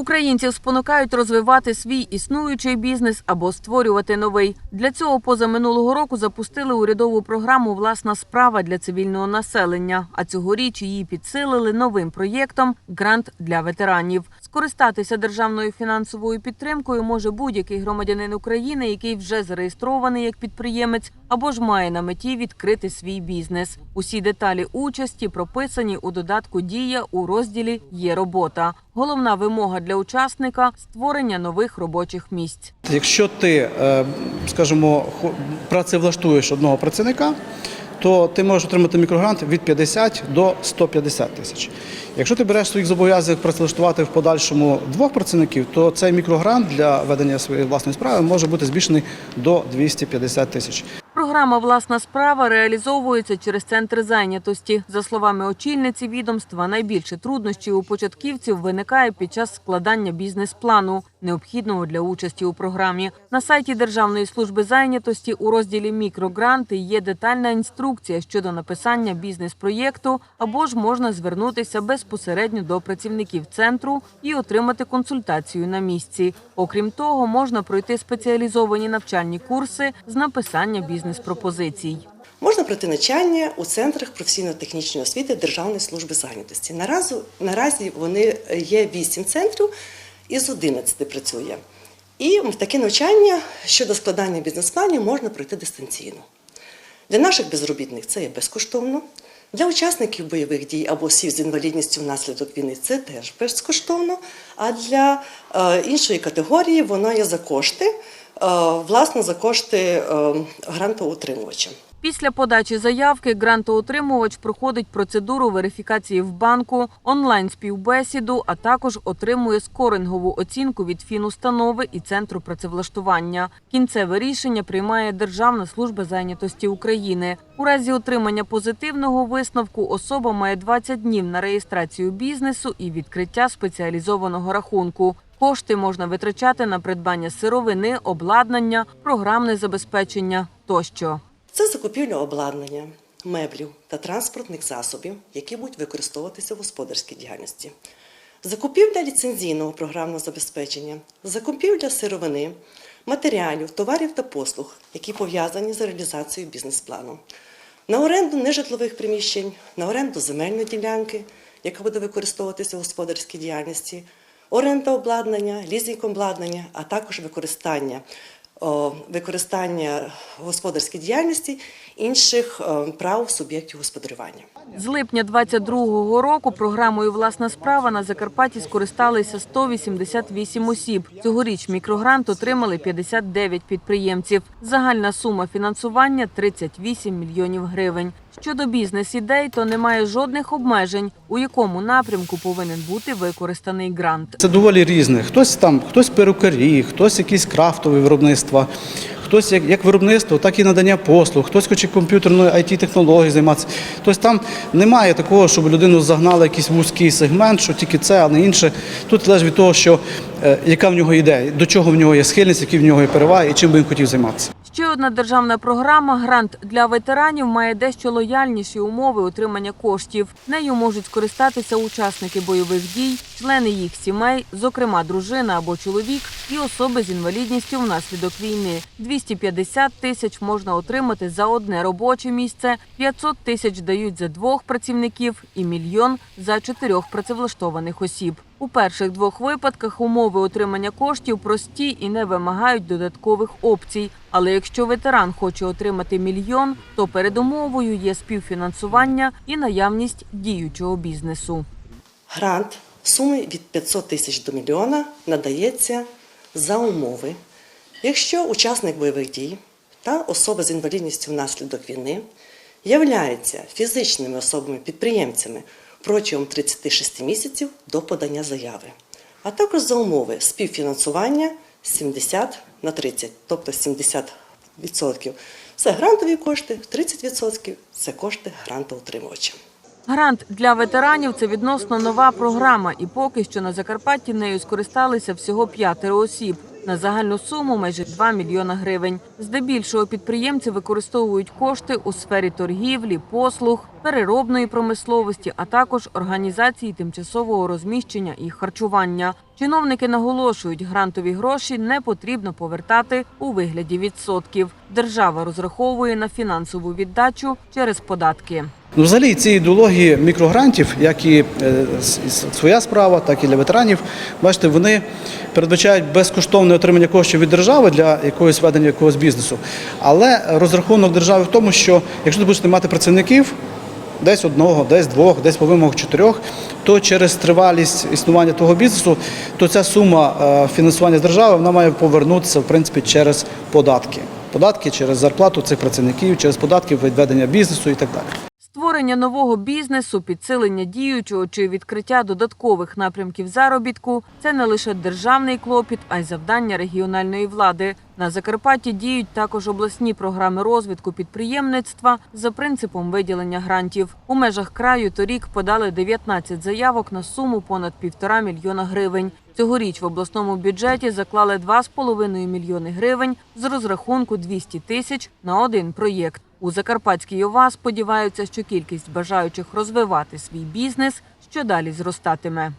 Українців спонукають розвивати свій існуючий бізнес або створювати новий. Для цього поза минулого року запустили урядову програму Власна справа для цивільного населення. А цьогоріч її підсилили новим проєктом Грант для ветеранів. Скористатися державною фінансовою підтримкою може будь-який громадянин України, який вже зареєстрований як підприємець, або ж має на меті відкрити свій бізнес. Усі деталі участі прописані у додатку Дія у розділі Є робота. Головна вимога для учасника створення нових робочих місць. Якщо ти, е, скажімо, працевлаштуєш одного працівника, то ти можеш отримати мікрогрант від 50 до 150 тисяч. Якщо ти береш своїх зобов'язок працевлаштувати в подальшому двох працівників, то цей мікрогрант для ведення своєї власної справи може бути збільшений до 250 тисяч. Програма Власна справа реалізовується через центри зайнятості. За словами очільниці відомства, найбільше труднощів у початківців виникає під час складання бізнес-плану, необхідного для участі у програмі. На сайті Державної служби зайнятості у розділі Мікрогранти є детальна інструкція щодо написання бізнес-проєкту, або ж можна звернутися безпосередньо до працівників центру і отримати консультацію на місці. Окрім того, можна пройти спеціалізовані навчальні курси з написання бізнес-пропозицій. Можна пройти навчання у центрах професійно-технічної освіти Державної служби зайнятості. Наразі, наразі вони є 8 центрів, із 11 працює. І таке навчання щодо складання бізнес-планів можна пройти дистанційно. Для наших безробітних це є безкоштовно. Для учасників бойових дій або осіб з інвалідністю внаслідок війни це теж безкоштовно. А для е, іншої категорії воно є за кошти, е, власне, за кошти е, грантоутримувача. Після подачі заявки грантоотримувач проходить процедуру верифікації в банку, онлайн-співбесіду, а також отримує скорингову оцінку від фінустанови і центру працевлаштування. Кінцеве рішення приймає Державна служба зайнятості України. У разі отримання позитивного висновку особа має 20 днів на реєстрацію бізнесу і відкриття спеціалізованого рахунку. Кошти можна витрачати на придбання сировини, обладнання, програмне забезпечення тощо. Це закупівля обладнання, меблів та транспортних засобів, які будуть використовуватися в господарській діяльності. Закупівля ліцензійного програмного забезпечення, закупівля сировини, матеріалів, товарів та послуг, які пов'язані з реалізацією бізнес-плану. На оренду нежитлових приміщень, на оренду земельної ділянки, яка буде використовуватися в господарській діяльності, оренда обладнання, лізинг обладнання, а також використання використання господарської діяльності інших е, прав суб'єктів господарювання. З липня 22-го року програмою Власна справа на Закарпатті скористалися 188 осіб. Цьогоріч мікрогрант отримали 59 підприємців. Загальна сума фінансування 38 мільйонів гривень. Щодо бізнес-ідей, то немає жодних обмежень, у якому напрямку повинен бути використаний грант. Це доволі різне. Хтось там, хтось перукарі, хтось якісь крафтові виробництва, хтось як, як виробництво, так і надання послуг, хтось хоче комп'ютерною it технологією займатися. Тобто там немає такого, щоб людину загнали якийсь вузький сегмент, що тільки це, а не інше. Тут залежить від того, що е, яка в нього ідея, до чого в нього є схильність, які в нього є переваги і чим би він хотів займатися. Ще одна державна програма Грант для ветеранів має дещо лояльніші умови отримання коштів. Нею можуть скористатися учасники бойових дій, члени їх сімей, зокрема дружина або чоловік, і особи з інвалідністю внаслідок війни. 250 тисяч можна отримати за одне робоче місце, 500 тисяч дають за двох працівників і мільйон за чотирьох працевлаштованих осіб. У перших двох випадках умови отримання коштів прості і не вимагають додаткових опцій. Але якщо ветеран хоче отримати мільйон, то передумовою є співфінансування і наявність діючого бізнесу. Грант суми від 500 тисяч до мільйона надається за умови, якщо учасник бойових дій та особа з інвалідністю внаслідок війни являються фізичними особами-підприємцями протягом 36 місяців до подання заяви, а також за умови співфінансування 70 на 30, тобто 70% це грантові кошти, 30% це кошти грантоутримувача. Грант для ветеранів це відносно нова програма, і поки що на Закарпатті нею скористалися всього п'ятеро осіб. на загальну суму майже 2 мільйона гривень. Здебільшого підприємці використовують кошти у сфері торгівлі, послуг, переробної промисловості, а також організації тимчасового розміщення і харчування. Чиновники наголошують, грантові гроші не потрібно повертати у вигляді відсотків. Держава розраховує на фінансову віддачу через податки. Ну, взагалі, ці ідеології мікрогрантів, як і е, своя справа, так і для ветеранів, бачите, вони передбачають безкоштовне отримання коштів від держави для якогось ведення якогось бізнесу. Але розрахунок держави в тому, що якщо ти будеш мати працівників, десь одного, десь двох, десь по вимогах чотирьох, то через тривалість існування того бізнесу, то ця сума е, фінансування з держави вона має повернутися в принципі через податки. Податки через зарплату цих працівників, через податки від ведення бізнесу і так далі. Створення нового бізнесу, підсилення діючого чи відкриття додаткових напрямків заробітку це не лише державний клопіт, а й завдання регіональної влади. На Закарпатті діють також обласні програми розвитку підприємництва за принципом виділення грантів. У межах краю торік подали 19 заявок на суму понад півтора мільйона гривень. Цьогоріч в обласному бюджеті заклали 2,5 мільйони гривень з розрахунку 200 тисяч на один проєкт. У Закарпатській ОВА сподіваються, що кількість бажаючих розвивати свій бізнес щодалі зростатиме.